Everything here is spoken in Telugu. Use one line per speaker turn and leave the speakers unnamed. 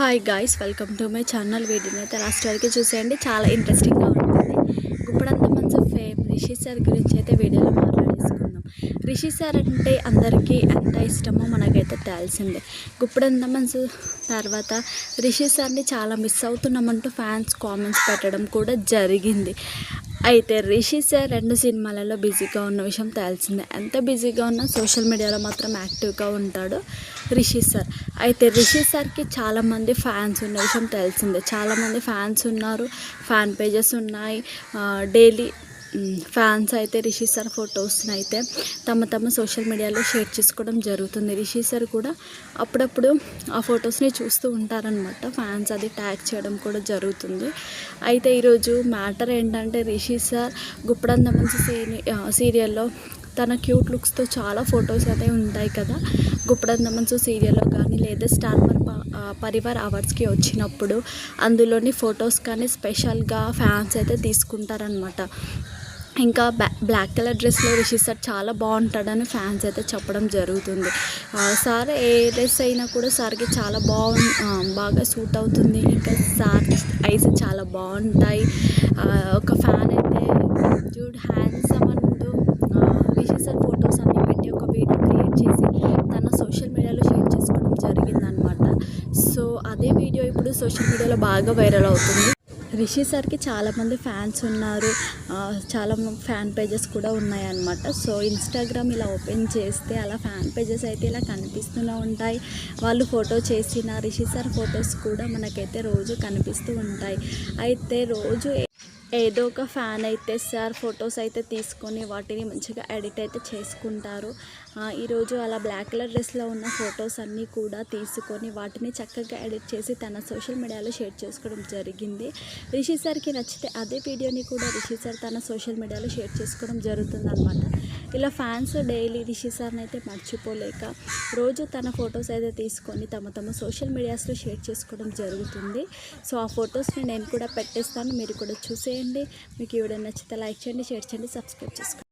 Hi guys welcome to my channel వీడియోని అయితే లాస్ట్ వరకు చూసేయండి. చాలా ఇంట్రెస్టింగ్గా ఉంటుంది. గుప్పడంత మంచి ఫేమ్ రిషి సార్ గురించి అయితే వీడియోలో మాట్లాడేసి రిషి సార్ అంటే అందరికీ ఎంత ఇష్టమో మనకైతే తెలిసిందే. గుప్పడంత మంచి తర్వాత రిషి సార్ని చాలా మిస్ అవుతున్నామంటూ ఫ్యాన్స్ కామెంట్స్ పెట్టడం కూడా జరిగింది. అయితే రిషి సార్ రెండు సినిమాలలో బిజీగా ఉన్న విషయం తెలిసిందే. ఎంత బిజీగా ఉన్నా సోషల్ మీడియాలో మాత్రం యాక్టివ్గా ఉంటాడు రిషి సార్. అయితే రిషి సార్కి చాలామంది ఫ్యాన్స్ ఉన్న విషయం తెలిసిందే. చాలామంది ఫ్యాన్స్ ఉన్నారు ఫ్యాన్ పేజెస్ ఉన్నాయి డైలీ ఫ్యాన్స్ అయితే రిషి సార్ ఫొటోస్ని అయితే తమ తమ సోషల్ మీడియాలో షేర్ చేసుకోవడం జరుగుతుంది. రిషి సార్ కూడా అప్పుడప్పుడు ఆ ఫొటోస్ని చూస్తూ ఉంటారనమాట ఫ్యాన్స్ అది ట్యాగ్ చేయడం కూడా జరుగుతుంది. అయితే ఈరోజు మ్యాటర్ ఏంటంటే రిషి సార్ గుప్పడందమంచి సీని సీరియల్లో తన క్యూట్ లుక్స్తో చాలా ఫొటోస్ అయితే ఉంటాయి కదా. గుప్పడందమంచు సీరియల్లో కానీ లేదా స్టార్ పరివార్ అవార్డ్స్కి వచ్చినప్పుడు అందులోని ఫొటోస్ కానీ స్పెషల్గా ఫ్యాన్స్ అయితే తీసుకుంటారనమాట ఇంకా బ్లాక్ కలర్ డ్రెస్లో రిషి సార్ చాలా బాగుంటాడని ఫ్యాన్స్ అయితే చెప్పడం జరుగుతుంది. సార్ ఏ డ్రెస్ అయినా కూడా సార్కి చాలా బాగు బాగా సూట్ అవుతుంది. ఇంకా సార్ ఐస్ చాలా బాగుంటాయి. ఒక ఫ్యాన్ అయితే జూడ్ హ్యాండ్సమ్ అంటూ రిషి సార్ ఫొటోస్ అన్నీ పెట్టి ఒక వీడియో క్రియేట్ చేసి తన సోషల్ మీడియాలో షేర్ చేసుకోవడం జరిగిందనమాట సో అదే వీడియో ఇప్పుడు సోషల్ మీడియాలో బాగా వైరల్ అవుతుంది. రిషి సార్కి చాలామంది ఫ్యాన్స్ ఉన్నారు. చాలా ఫ్యాన్ పేజెస్ కూడా ఉన్నాయన్నమాట. సో ఇన్స్టాగ్రామ్ ఇలా ఓపెన్ చేస్తే అలా ఫ్యాన్ పేజెస్ అయితే ఇలా కనిపిస్తూనే ఉంటాయి. వాళ్ళు ఫోటో చేసిన రిషి సార్ ఫొటోస్ కూడా మనకైతే రోజు కనిపిస్తూ ఉంటాయి. అయితే రోజు ఏదో ఒక ఫ్యాన్ అయితే సార్ ఫొటోస్ అయితే తీసుకొని వాటిని మంచిగా ఎడిట్ అయితే చేసుకుంటారు. ఈరోజు అలా బ్లాక్ కలర్ డ్రెస్లో ఉన్న ఫొటోస్ అన్నీ కూడా తీసుకొని వాటిని చక్కగా ఎడిట్ చేసి తన సోషల్ మీడియాలో షేర్ చేసుకోవడం జరిగింది. రిషి సార్కి నచ్చితే అదే వీడియోని కూడా రిషి సార్ తన సోషల్ మీడియాలో షేర్ చేసుకోవడం జరుగుతుందన్నమాట. ఇలా ఫ్యాన్స్ డైలీ రిషి సార్ని అయితే మర్చిపోలేక రోజు తన ఫొటోస్ అయితే తీసుకొని తమ తమ సోషల్ మీడియాస్లో షేర్ చేసుకోవడం జరుగుతుంది. సో ఆ ఫొటోస్ని నేను కూడా పెట్టేస్తాను. మీరు కూడా చూసేయండి. మీకు ఈ నచ్చితే లైక్ చేయండి షేర్ చేయండి సబ్స్క్రైబ్ చేసుకోండి.